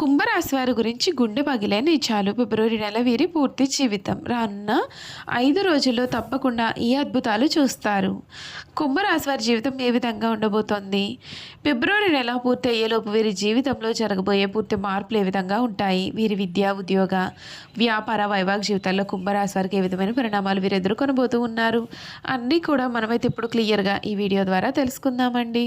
కుంభరాశి వారి గురించి గుండె పగిలే నిజాలు ఫిబ్రవరి నెల వీరి పూర్తి జీవితం. రానున్న ఐదు రోజుల్లో తప్పకుండా ఈ అద్భుతాలు చూస్తారు. కుంభరాశి వారి జీవితం ఏ విధంగా ఉండబోతోంది? ఫిబ్రవరి నెల పూర్తి అయ్యేలోపు వీరి జీవితంలో జరగబోయే పూర్తి మార్పులు ఏ విధంగా ఉంటాయి? వీరి విద్య ఉద్యోగ వ్యాపార వైవాహిక జీవితాల్లో కుంభరాశి వారికి ఏ విధమైన పరిణామాలు వీరు ఎదుర్కొనబోతూ ఉన్నారు? అన్నీ కూడా మనమైతే ఇప్పుడు క్లియర్గా ఈ వీడియో ద్వారా తెలుసుకుందామండి.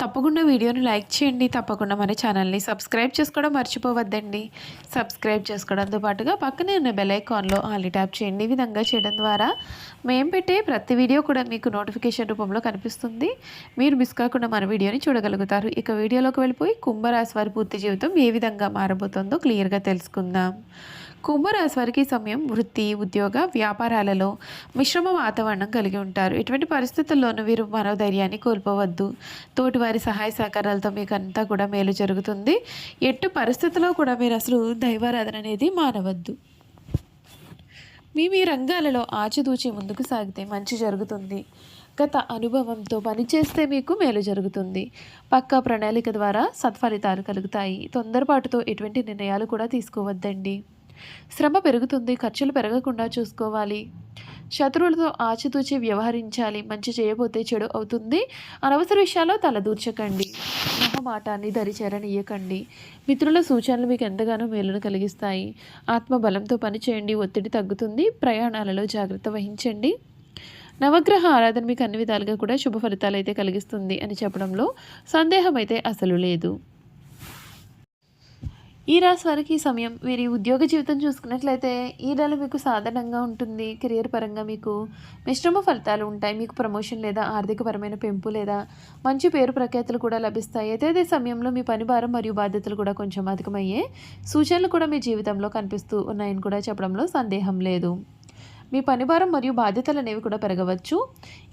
తప్పకుండా వీడియోని లైక్ చేయండి. తప్పకుండా మన ఛానల్ని సబ్స్క్రైబ్ చేసుకోవడం మర్చిపోవద్దండి. సబ్స్క్రైబ్ చేసుకోవడంతో పాటుగా పక్కనే ఉన్న బెల్ ఐకాన్లో ఆల్ని ట్యాప్ చేయండి. ఈ విధంగా చేయడం ద్వారా మేము పెట్టే ప్రతి వీడియో కూడా మీకు నోటిఫికేషన్ రూపంలో కనిపిస్తుంది. మీరు మిస్ కాకుండా మన వీడియోని చూడగలుగుతారు. ఇక వీడియోలోకి వెళ్ళిపోయి కుంభరాశి వారి పూర్తి జీవితం ఏ విధంగా మారబోతుందో క్లియర్గా తెలుసుకుందాం. కుంభరాశి వారికి సమయం వృత్తి ఉద్యోగ వ్యాపారాలలో మిశ్రమ వాతావరణం కలిగి ఉంటారు. ఇటువంటి పరిస్థితుల్లోనూ వీరు మనోధైర్యాన్ని కోల్పోవద్దు. తోటివారి సహాయ సహకారాలతో మీకు అంతా కూడా మేలు జరుగుతుంది. ఎట్టు పరిస్థితుల్లో కూడా మీరు అసలు దైవారాధన అనేది మానవద్దు. మీ మీ రంగాలలో ఆచితూచి ముందుకు సాగితే మంచి జరుగుతుంది. గత అనుభవంతో పనిచేస్తే మీకు మేలు జరుగుతుంది. పక్కా ప్రణాళిక ద్వారా సత్ఫలితాలు కలుగుతాయి. తొందరపాటుతో ఎటువంటి నిర్ణయాలు కూడా తీసుకోవద్దండి. శ్రమ పెరుగుతుంది ఖర్చులు పెరగకుండా చూసుకోవాలి. శత్రువులతో ఆచితూచి వ్యవహరించాలి. మంచి చేయబోతే చెడు అవుతుంది. అనవసర విషయాల్లో తలదూర్చకండి మొహమాటాన్ని దరిచేరనియ్యకండి మిత్రుల సూచనలు మీకు ఎంతగానో మేలును కలిగిస్తాయి. ఆత్మబలంతో పనిచేయండి. ఒత్తిడి తగ్గుతుంది. ప్రయాణాలలో జాగ్రత్త వహించండి. నవగ్రహ ఆరాధన మీకు అన్ని విధాలుగా కూడా శుభ ఫలితాలు అయితే కలిగిస్తుంది అని చెప్పడంలో సందేహం అయితే అసలు లేదు. ఈ రాశి వారికి ఈ సమయం వీరి ఉద్యోగ జీవితం చూసుకున్నట్లయితే ఈ నెల మీకు సాధారణంగా ఉంటుంది. కెరియర్ పరంగా మీకు మిశ్రమ ఫలితాలు ఉంటాయి. మీకు ప్రమోషన్ లేదా ఆర్థికపరమైన పెంపు లేదా మంచి పేరు ప్రఖ్యాతులు కూడా లభిస్తాయి. అయితే అదే సమయంలో మీ పని భారం మరియు బాధ్యతలు కూడా కొంచెం అధికమయ్యే సూచనలు కూడా మీ జీవితంలో కనిపిస్తూ ఉన్నాయని కూడా చెప్పడంలో సందేహం లేదు. మీ పనిభారం మరియు బాధ్యతలు అనేవి కూడా పెరగవచ్చు.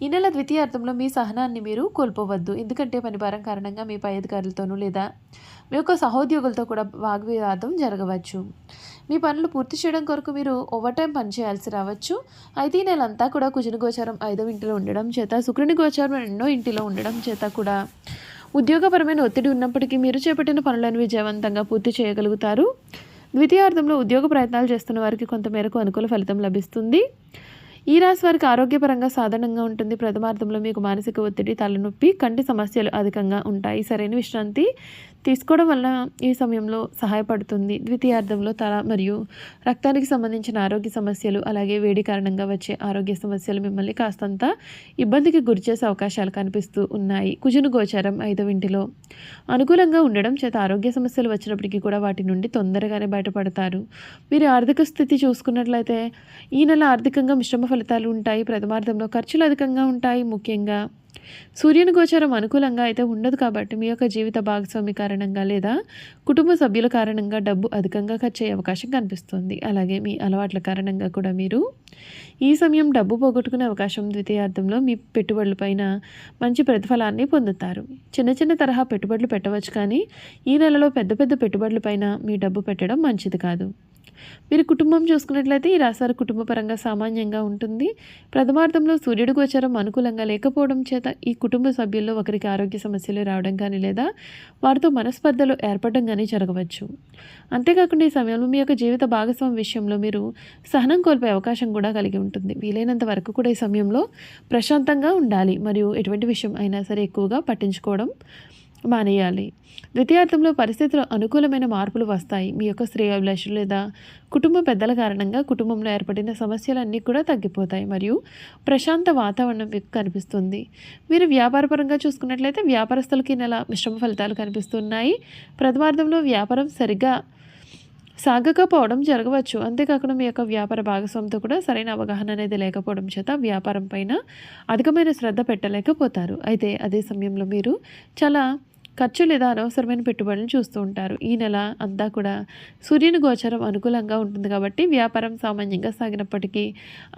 ఈ నెల ద్వితీయార్థంలో మీ సహనాన్ని మీరు కోల్పోవద్దు. ఎందుకంటే పనిభారం కారణంగా మీ పై అధికారులతోనూ లేదా మీ యొక్క సహోద్యోగులతో కూడా వాగ్వివాదం జరగవచ్చు. మీ పనులు పూర్తి చేయడం కొరకు మీరు ఓవర్ టైం పనిచేయాల్సి రావచ్చు. అయితే ఈ నెలంతా కూడా కుజుని గోచారం ఐదవ ఇంటిలో ఉండడం చేత శుక్రుని గోచారం రెండో ఇంటిలో ఉండడం చేత కూడా ఉద్యోగపరమైన ఒత్తిడి ఉన్నప్పటికీ మీరు చేపట్టిన పనులను విజయవంతంగా పూర్తి చేయగలుగుతారు. ద్వితీయార్థంలో ఉద్యోగ ప్రయత్నాలు చేస్తున్న వారికి కొంతమేరకు అనుకూల ఫలితం లభిస్తుంది. ఈ రాశి వారికి ఆరోగ్యపరంగా సాధారణంగా ఉంటుంది. ప్రథమార్థంలో మీకు మానసిక ఒత్తిడి తలనొప్పి కంటి సమస్యలు అధికంగా ఉంటాయి. సరైన విశ్రాంతి తీసుకోవడం వల్ల ఈ సమయంలో సహాయపడుతుంది. ద్వితీయార్థంలో తల మరియు రక్తానికి సంబంధించిన ఆరోగ్య సమస్యలు అలాగే వేడి కారణంగా వచ్చే ఆరోగ్య సమస్యలు మిమ్మల్ని కాస్తంత ఇబ్బందికి గురిచేసే అవకాశాలు కనిపిస్తూ ఉన్నాయి. కుజును గోచారం ఐదవ ఇంటిలో అనుకూలంగా ఉండడం చేత ఆరోగ్య సమస్యలు వచ్చినప్పటికీ కూడా వాటి నుండి తొందరగానే బయటపడతారు. మీరు ఆర్థిక స్థితి చూసుకున్నట్లయితే ఈ నెల ఆర్థికంగా మిశ్రమ ఫలితాలు ఉంటాయి ప్రథమార్థంలో ఖర్చులు అధికంగా ఉంటాయి ముఖ్యంగా. సూర్యుని గోచారం అనుకూలంగా అయితే ఉండదు కాబట్టి మీ యొక్క జీవిత భాగస్వామి కారణంగా లేదా కుటుంబ సభ్యుల కారణంగా డబ్బు అధికంగా ఖర్చు అయ్యే అవకాశం కనిపిస్తుంది. అలాగే మీ అలవాట్ల కారణంగా కూడా మీరు ఈ సమయం డబ్బు పోగొట్టుకునే అవకాశం ద్వితీయార్థంలో మీ పెట్టుబడులపైన మంచి ప్రతిఫలాన్ని పొందుతారు. చిన్న చిన్న తరహా పెట్టుబడులు పెట్టవచ్చు కానీ ఈ నెలలో పెద్ద పెద్ద పెట్టుబడులపైన మీ డబ్బు పెట్టడం మంచిది కాదు. మీరు కుటుంబం చూసుకున్నట్లయితే ఈ రాశారు కుటుంబ పరంగా సామాన్యంగా ఉంటుంది. ప్రథమార్థంలో సూర్యుడు గోచరం అనుకూలంగా లేకపోవడం చేత ఈ కుటుంబ సభ్యుల్లో ఒకరికి ఆరోగ్య సమస్యలు రావడం కానీ లేదా వారితో మనస్పర్ధలు ఏర్పడడం కానీ జరగవచ్చు. అంతేకాకుండా ఈ సమయంలో మీ యొక్క జీవిత భాగస్వామి విషయంలో మీరు సహనం కోల్పోయే అవకాశం కూడా కలిగి ఉంటుంది. వీలైనంత వరకు కూడా ఈ సమయంలో ప్రశాంతంగా ఉండాలి. మరియు ఎటువంటి విషయం అయినా సరే ఎక్కువగా పట్టించుకోవడం మానేయాలి. ద్వితీయార్థంలో పరిస్థితులు అనుకూలమైన మార్పులు వస్తాయి. మీ యొక్క శ్రేయాభిలాషులు లేదా కుటుంబ పెద్దల కారణంగా కుటుంబంలో ఏర్పడిన సమస్యలన్నీ కూడా తగ్గిపోతాయి మరియు ప్రశాంత వాతావరణం మీకు కనిపిస్తుంది. మీరు వ్యాపారపరంగా చూసుకున్నట్లయితే వ్యాపారస్తులకి నెల మిశ్రమ ఫలితాలు కనిపిస్తున్నాయి. ప్రథమార్థంలో వ్యాపారం సరిగ్గా సాగకపోవడం జరగవచ్చు. అంతేకాకుండా మీ యొక్క వ్యాపార భాగస్వామితో కూడా సరైన అవగాహన అనేది లేకపోవడం చేత వ్యాపారం పైన అధికమైన శ్రద్ధ పెట్టలేకపోతారు. అయితే అదే సమయంలో మీరు చాలా ఖర్చు లేదా అనవసరమైన పెట్టుబడులను చూస్తూ ఉంటారు. ఈ నెల అంతా కూడా సూర్యుని గోచరం అనుకూలంగా ఉంటుంది కాబట్టి వ్యాపారం సామాన్యంగా సాగినప్పటికీ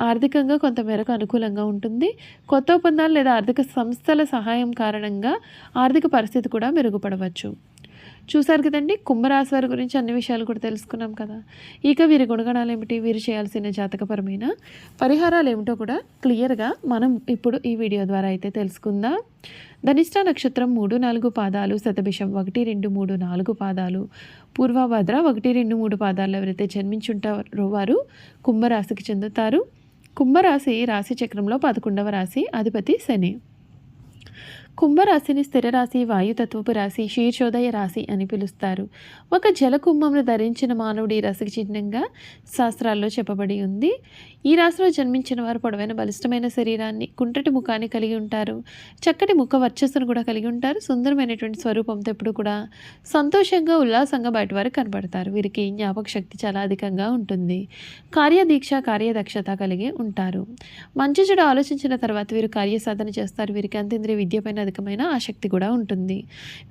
ఆర్థికంగా కొంతమేరకు అనుకూలంగా ఉంటుంది. కొత్త ఒప్పందాలు లేదా ఆర్థిక సంస్థల సహాయం కారణంగా ఆర్థిక పరిస్థితి కూడా మెరుగుపడవచ్చు. చూశారు కదండి? కుంభరాశి వారి గురించి అన్ని విషయాలు కూడా తెలుసుకున్నాం కదా. ఇక వీరి గుణగణాలు ఏమిటి? వీరు చేయాల్సిన జాతకపరమైన పరిహారాలు ఏమిటో కూడా క్లియర్గా మనం ఇప్పుడు ఈ వీడియో ద్వారా అయితే తెలుసుకుందాం. ధనిష్ట నక్షత్రం మూడు నాలుగు పాదాలు శతభిషం ఒకటి రెండు మూడు నాలుగు పాదాలు పూర్వభద్ర ఒకటి రెండు మూడు పాదాలు ఎవరైతే జన్మించుంటారో వారు కుంభరాశికి చెందుతారు. కుంభరాశి రాశి చక్రంలో పదకొండవ రాశి అధిపతి శని. కుంభరాశిని స్థిరరాశి వాయుతత్వపు రాశి శీర్షోదయ రాశి అని పిలుస్తారు. ఒక జలకుంభంను ధరించిన మానవుడి రాశికి చిహ్నంగా శాస్త్రాల్లో చెప్పబడి ఉంది. ఈ రాశిలో జన్మించిన వారు పొడవైన బలిష్టమైన శరీరాన్ని కుంటటి ముఖాన్ని కలిగి ఉంటారు. చక్కటి ముఖ వర్చస్సును కూడా కలిగి ఉంటారు. సుందరమైనటువంటి స్వరూపంతో ఎప్పుడు కూడా సంతోషంగా ఉల్లాసంగా బయట వారు కనబడతారు వీరికి జ్ఞాపక శక్తి చాలా అధికంగా ఉంటుంది. కార్యదీక్ష కార్యదక్షత కలిగి ఉంటారు. మంచి చెడు ఆలోచించిన తర్వాత వీరు కార్యసాధన చేస్తారు. వీరికి అంతేంద్రియ విద్యపైన అధికమైన ఆసక్తి కూడా ఉంటుంది.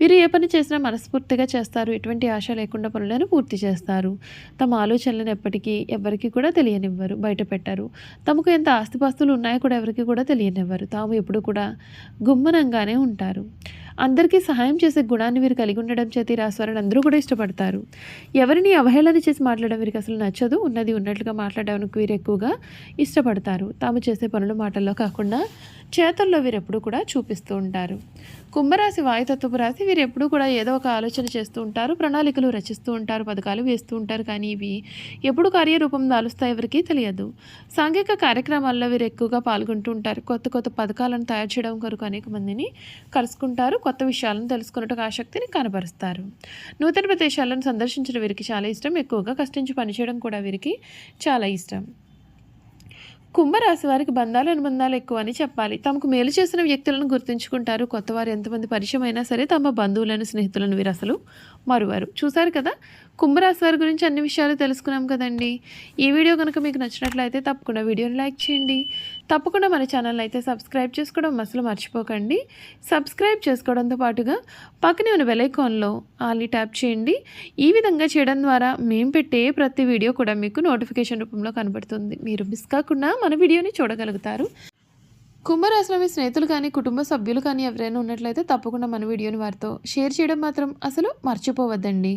వీరు ఏ పని చేసినా మనస్ఫూర్తిగా చేస్తారు. ఎటువంటి ఆశ లేకుండా పనులను పూర్తి చేస్తారు. తమ ఆలోచనలను ఎప్పటికీ ఎవరికి కూడా తెలియనివ్వరు బయట పెట్టరు తమకు ఎంత ఆస్తిపాస్తులు ఉన్నాయో కూడా ఎవరికి కూడా తెలియనివ్వరు. తాము ఎప్పుడు కూడా గుమ్మనంగానే ఉంటారు. అందరికీ సహాయం చేసే గుణాన్ని వీరు కలిగి ఉండడం చేతి రాశ్వారిని అందరూ కూడా ఇష్టపడతారు. ఎవరిని అవహేళన చేసి మాట్లాడడం వీరికి అసలు నచ్చదు. ఉన్నది ఉన్నట్లుగా మాట్లాడడానికి వీరు ఎక్కువగా ఇష్టపడతారు. తాము చేసే పనులు మాటల్లో కాకుండా చేతల్లో వీరు ఎప్పుడూ కూడా చూపిస్తూ ఉంటారు. కుంభరాశి వాయుతత్వపు రాశి వీరు ఎప్పుడూ కూడా ఏదో ఒక ఆలోచన చేస్తూ ఉంటారు ప్రణాళికలు రచిస్తూ ఉంటారు పథకాలు వేస్తూ ఉంటారు కానీ ఇవి ఎప్పుడు కార్యరూపం దాలుస్తాయి ఎవరికీ తెలియదు. సాంఘిక కార్యక్రమాల్లో వీరు ఎక్కువగా పాల్గొంటూ ఉంటారు. కొత్త కొత్త పథకాలను తయారు చేయడం కొరకు అనేక మందిని కలుసుకుంటారు కొత్త విషయాలను తెలుసుకున్నట్టు ఆసక్తిని కనబరుస్తారు. నూతన ప్రదేశాలను సందర్శించడం వీరికి చాలా ఇష్టం ఎక్కువగా కష్టించి పనిచేయడం కూడా వీరికి చాలా ఇష్టం. కుంభరాశి వారికి బంధాలు అనుబంధాలు ఎక్కువ అని చెప్పాలి. తమకు మేలు చేసిన వ్యక్తులను గుర్తుంచుకుంటారు. కొత్తవారు ఎంతమంది పరిచయం అయినా సరే తమ బంధువులను స్నేహితులను వీరు అసలు మరువారు. చూశారు కదా? కుంభరాశి వారి గురించి అన్ని విషయాలు తెలుసుకున్నాం కదండి. ఈ వీడియో కనుక మీకు నచ్చినట్లయితే తప్పకుండా వీడియోని లైక్ చేయండి. తప్పకుండా మన ఛానల్ అయితే సబ్స్క్రైబ్ చేసుకోవడం అసలు మర్చిపోకండి. సబ్స్క్రైబ్ చేసుకోవడంతో పాటుగా పక్కనే ఉన్న బెలైకాన్లో ఆలీ ట్యాప్ చేయండి. ఈ విధంగా చేయడం ద్వారా మేము పెట్టే ప్రతి వీడియో కూడా మీకు నోటిఫికేషన్ రూపంలో కనబడుతుంది. మీరు మిస్ కాకుండా మన వీడియోని చూడగలుగుతారు. కుంభరాశిలో మీ స్నేహితులు కానీ కుటుంబ సభ్యులు కానీ ఎవరైనా ఉన్నట్లయితే తప్పకుండా మన వీడియోని వారితో షేర్ చేయడం మాత్రం అసలు మర్చిపోవద్దండి.